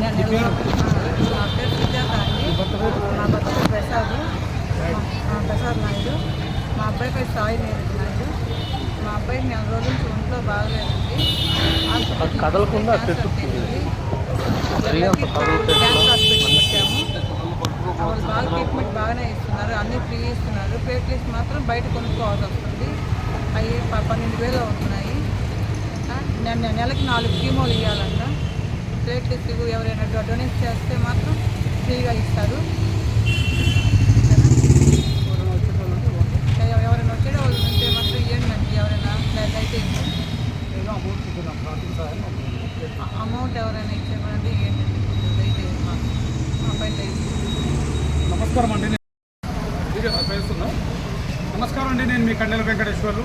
నేను నా పేరు? సుజాత అండి నా భర్త పేరు? ప్రసాద్. ప్రసాద్ నాయుడు. మా అబ్బాయి పేరు సాయి నీరజ్ నాయుడు. మా అబ్బాయికి నెల రోజుల నుంచి ఒంట్లో బాగలేదండి. కదలకుండా వాళ్ళు బాగా ట్రీట్మెంట్ బాగానే ఇస్తున్నారు. అన్నీ ఫ్రీ ఇస్తున్నారు. ప్లేట్లెట్స్ మాత్రం బయట కొనుక్కోవాల్సి వస్తుంది. అవి పన్నెండు వేలు అవుతున్నాయి. నెలకి నాలుగు కీమోలు ఇవ్వాలంట ప్లేట్లెట్స్ ఎవరైనా డొనేట్ చేస్తే మాత్రం ఫ్రీగా ఇస్తారు. ఎవ- ఎవరైనా వచ్చే వాళ్ళు ఉంటే మాత్రం ఇవ్వండి మనకి ఎవరైనా దయ- దయచేసి అమౌంట్ ఎవరైనా ఇచ్చేమంటే ఇవ్వండి దయచేసి మాకు మా పైన నమస్కారం అండి నమస్కారం అండి నేను మీ కండెల వెంకటేశ్వర్లు.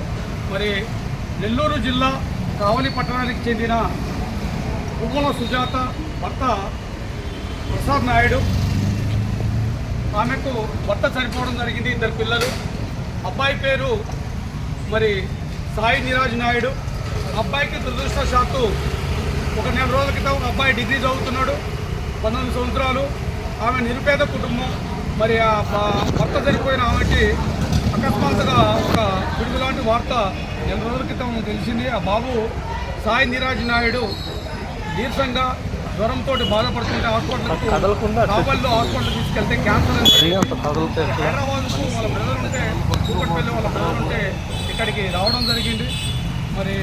మరి నెల్లూరు జిల్లా కావలి పట్టణానికి చెందిన పువ్వుల సుజాత భర్త ప్రసాద్ నాయుడు. ఆమెకు భర్త చనిపోవడం జరిగింది ఇద్దరు పిల్లలు. అబ్బాయి పేరు మరి సాయి నిరాజ్ నాయుడు. అబ్బాయికి దురదృష్టశాత్తు ఒక నెల రోజుల క్రితం ఒక అబ్బాయి డిగ్రీ చదువుతున్నాడు. పంతొమ్మిది సంవత్సరాలు. ఆమె నిరుపేద కుటుంబం. మరి ఆ భర్త చనిపోయిన ఆమెకి అకస్మాత్తుగా ఒక పిడుగు లాంటి వార్త నెల రోజుల క్రితం తెలిసింది. ఆ బాబు సాయి నిరాజ్ నాయుడు నీరసంగా జ్వరంతో బాధపడుతుంటే హాస్పిటల్కు కావల్లో హాస్పిటల్ తీసుకెళ్తే క్యాన్సర్ హైదరాబాద్కు వాళ్ళ బ్రదర్ ఉంటే కూకట్పల్లి వాళ్ళ బ్రదర్ ఉంటే ఇక్కడికి రావడం జరిగింది. మరి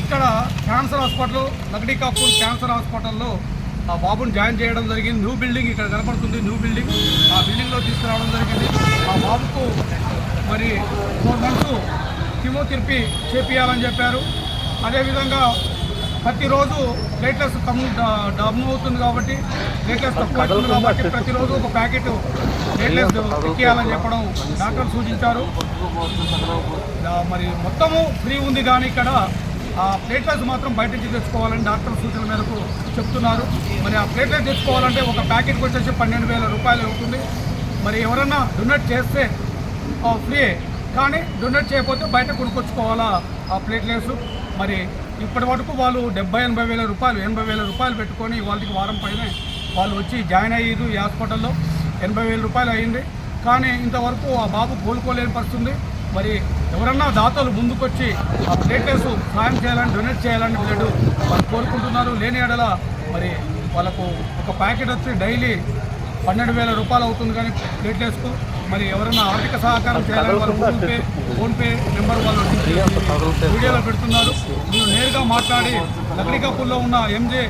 ఇక్కడ క్యాన్సర్ హాస్పిటల్ నగడి కాపూర్ క్యాన్సర్ హాస్పిటల్లో ఆ బాబుని జాయిన్ చేయడం జరిగింది. న్యూ బిల్డింగ్ ఇక్కడ కనపడుతుంది న్యూ బిల్డింగ్. ఆ బిల్డింగ్లో తీసుకురావడం జరిగింది. ఆ బాబుకు మరి ఫోర్ మంత్స్ కీమోథెరపీ చేపియాలని చెప్పారు. అదేవిధంగా ప్రతిరోజు ప్లేట్లెస్ కమ్ డబ్ అవుతుంది కాబట్టి ప్లేట్లెస్ తక్కువ అవుతుంది కాబట్టి ప్రతిరోజు ఒక ప్యాకెట్ ప్లేట్లెస్ ఎక్కియాలని చెప్పడం డాక్టర్ సూచించారు. మరి మొత్తము ఫ్రీ ఉంది కానీ ఇక్కడ ఆ ప్లేట్లెస్ మాత్రం బయట నుంచి తెచ్చుకోవాలని డాక్టర్ సూచన మేరకు చెప్తున్నారు. మరి ఆ ప్లేట్లెస్ తెచ్చుకోవాలంటే ఒక ప్యాకెట్కి వచ్చేసి పన్నెండు వేల రూపాయలు అవుతుంది. మరి ఎవరన్నా డొనేట్ చేస్తే ఆ, ఫ్రీ కానీ డొనేట్ చేయకపోతే బయట కొనుక్కొచ్చుకోవాలా ఆ ప్లేట్లెట్స్? మరి ఇప్పటి వరకు వాళ్ళు డెబ్బై ఎనభై వేల రూపాయలు ఎనభై వేల రూపాయలు పెట్టుకొని వాళ్ళకి వారం పైన వాళ్ళు వచ్చి జాయిన్ అయ్యారు ఈ హాస్పిటల్లో. ఎనభై వేల రూపాయలు అయింది. కానీ ఇంతవరకు ఆ బాబు కోలుకోలేని పరిస్థితుంది. మరి ఎవరన్నా దాతలు ముందుకొచ్చి ఆ ప్లేట్లెస్ సాయం చేయాలని డొనేట్ చేయాలని వీళ్ళు వాళ్ళు కోరుకుంటున్నారు. లేని ఎడల మరి వాళ్ళకు ఒక ప్యాకెట్ వచ్చి డైలీ పన్నెండు వేల రూపాయలు అవుతుంది కానీ ప్లేట్లెస్కు మరి ఎవరైనా ఆర్థిక సహకారం చేయాలని వాళ్ళు గూగుల్ పే ఫోన్పే నెంబర్ వాళ్ళు వీడియోలో పెడుతున్నారు. మీరు నేరుగా మాట్లాడి లక్డికాపూర్లో ఉన్న ఎంజే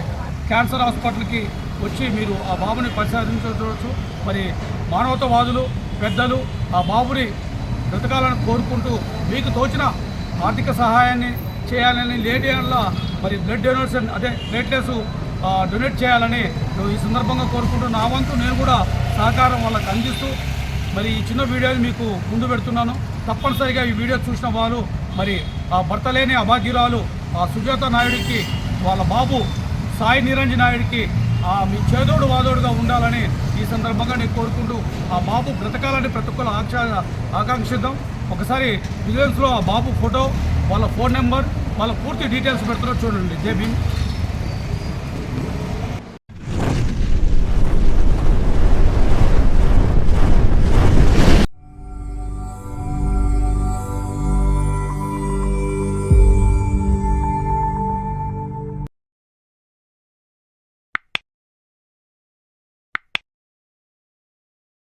క్యాన్సర్ హాస్పిటల్కి వచ్చి మీరు ఆ బాబుని పరిశీలించవచ్చు మరి మానవతావాదులు పెద్దలు ఆ బాబుని బ్రతకాలని కోరుకుంటూ మీకు తోచిన ఆర్థిక సహాయాన్ని చేయాలని లేడీ వల్ల మరి బ్లడ్ డొనేషన్ అదే ప్లేట్లెస్ డొనేట్ చేయాలని ఈ సందర్భంగా కోరుకుంటూ నా వంతు నేను కూడా సహకారం వాళ్ళకి అందిస్తూ మరి ఈ చిన్న వీడియోని మీకు ముందు పెడుతున్నాను. తప్పనిసరిగా ఈ వీడియో చూసిన వాళ్ళు మరి ఆ భర్త లేని అభాగ్యురాలు ఆ సుజాత నాయుడికి వాళ్ళ బాబు సాయి నిరంజన్ నాయుడికి ఆ మీ చేదోడు వాదోడుగా ఉండాలని ఈ సందర్భంగా నేను కోరుకుంటూ ఆ బాబు బ్రతకాలని ప్రతి ఒక్కరు ఆక్ష ఆకాంక్షిద్దాం. ఒకసారి విజిలెన్స్లో ఆ బాబు ఫోటో వాళ్ళ ఫోన్ నెంబర్ వాళ్ళ పూర్తి డీటెయిల్స్ పెడుతున్నారు చూడండి. జై భీమ్.